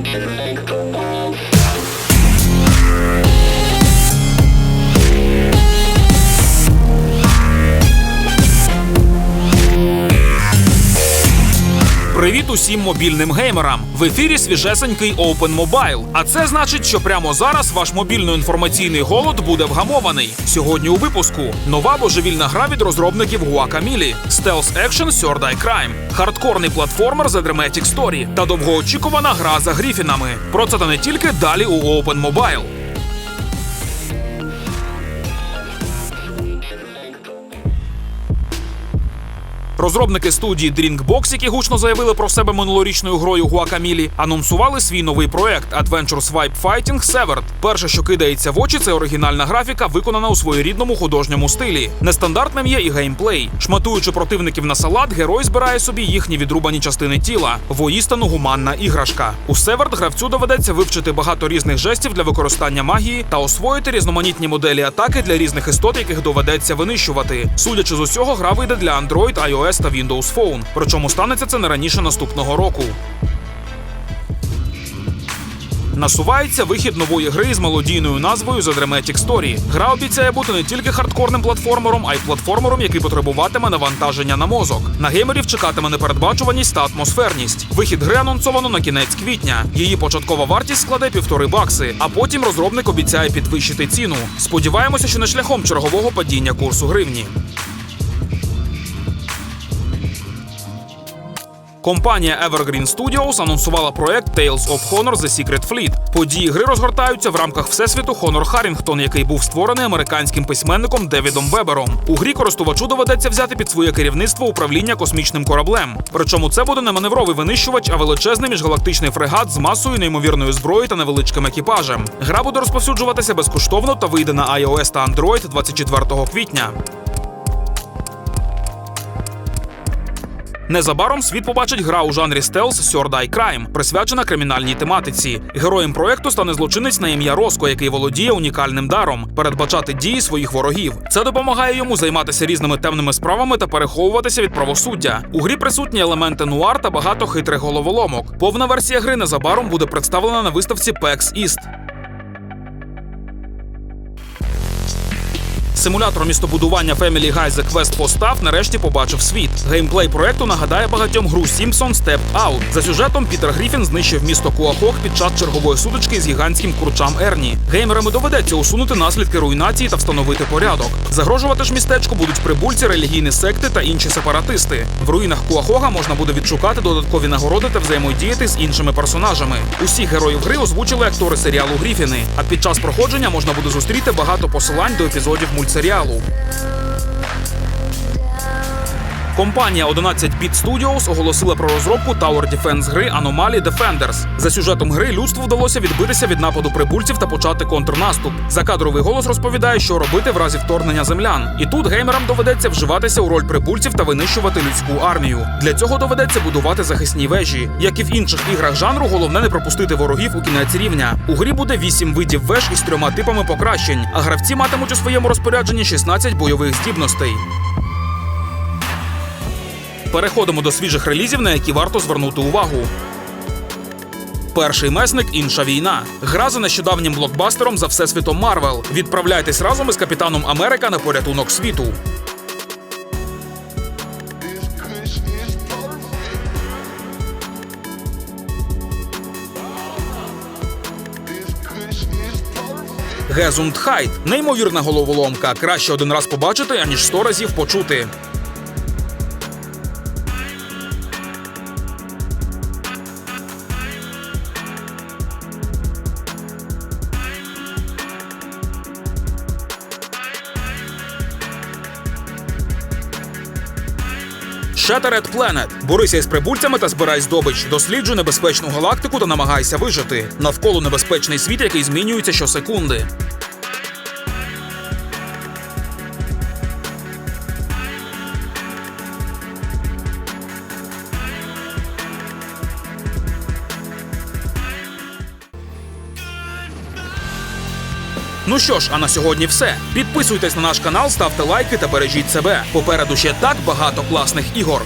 Intelecto. Привіт усім мобільним геймерам! В ефірі свіжесенький Open Mobile. А це значить, що прямо зараз ваш мобільно-інформаційний голод буде вгамований. Сьогодні у випуску нова божевільна гра від розробників Guacamole, Stealth Action Third Eye Crime, хардкорний платформер The Dramatic Story та довгоочікувана гра за гріфінами. Про це та не тільки далі у Open Mobile. Розробники студії Drinkbox, які гучно заявили про себе минулорічною грою Guacamole, анонсували свій новий проект Adventure Swipe Fighting Severed. Перше, що кидається в очі, це оригінальна графіка, виконана у своєрідному художньому стилі. Нестандартним є і геймплей. Шматуючи противників на салат, герой збирає собі їхні відрубані частини тіла. Воїстану гуманна іграшка. У Severed гравцю доведеться вивчити багато різних жестів для використання магії та освоїти різноманітні моделі атаки для різних істот, яких доведеться винищувати. Судячи з усього, гра вийде для Android, iOS та Windows Phone. Причому станеться це не раніше наступного року. Насувається вихід нової гри з мелодійною назвою The Dramatic Story. Гра обіцяє бути не тільки хардкорним платформером, а й платформером, який потребуватиме навантаження на мозок. На геймерів чекатиме непередбачуваність та атмосферність. Вихід гри анонсовано на кінець квітня. Її початкова вартість складе півтори бакси, а потім розробник обіцяє підвищити ціну. Сподіваємося, що не шляхом чергового падіння курсу гривні. Компанія Evergreen Studios анонсувала проект Tales of Honor The Secret Fleet. Події гри розгортаються в рамках всесвіту Honor Харрінгтон, який був створений американським письменником Девідом Вебером. У грі користувачу доведеться взяти під своє керівництво управління космічним кораблем. Причому це буде не маневровий винищувач, а величезний міжгалактичний фрегат з масою неймовірної зброї та невеличким екіпажем. Гра буде розповсюджуватися безкоштовно та вийде на iOS та Android 24 квітня. Незабаром світ побачить гра у жанрі стелс Eye Crime, присвячена кримінальній тематиці. Героєм проекту стане злочинець на ім'я Роско, який володіє унікальним даром передбачати дії своїх ворогів. Це допомагає йому займатися різними темними справами та переховуватися від правосуддя. У грі присутні елементи нуар та багато хитрих головоломок. Повна версія гри незабаром буде представлена на виставці PAX East. Симулятор містобудування Family Guy The Quest Постав нарешті побачив світ. Геймплей проекту нагадає багатьом гру Simpson Step Out. За сюжетом Пітер Гріфін знищив місто Куахок під час чергової сутички з гігантським курчам Ерні. Геймерами доведеться усунути наслідки руйнації та встановити порядок. Загрожувати ж містечку будуть прибульці, релігійні секти та інші сепаратисти. В руїнах Куахога можна буде відшукати додаткові нагороди та взаємодіяти з іншими персонажами. Усіх героїв гри озвучили актори серіалу Гріфіни. А під час проходження можна буде зустріти багато посилань до епізодів мультсеріалу. Компанія 11-Bit Studios оголосила про розробку Tower Defense гри Anomaly Defenders. За сюжетом гри людству вдалося відбитися від нападу прибульців та почати контрнаступ. Закадровий голос розповідає, що робити в разі вторгнення землян. І тут геймерам доведеться вживатися у роль прибульців та винищувати людську армію. Для цього доведеться будувати захисні вежі. Як і в інших іграх жанру, головне не пропустити ворогів у кінець рівня. У грі буде 8 видів веж із трьома типами покращень, а гравці матимуть у своєму розпорядженні 16 бойових здібностей. Переходимо до свіжих релізів, на які варто звернути увагу. Перший месник інша війна. Гра за нещодавнім блокбастером за всесвітом Марвел. Відправляйтесь разом із капітаном Америка на порятунок світу. Гезундхайт неймовірна головоломка. Краще один раз побачити, аніж сто разів почути. Shattered Planet. Борися із прибульцями та збирай здобич. Досліджуй небезпечну галактику та намагайся вижити. Навколо небезпечний світ, який змінюється щосекунди. Ну що ж, а на сьогодні все. Підписуйтесь на наш канал, ставте лайки та бережіть себе. Попереду ще так багато класних ігор.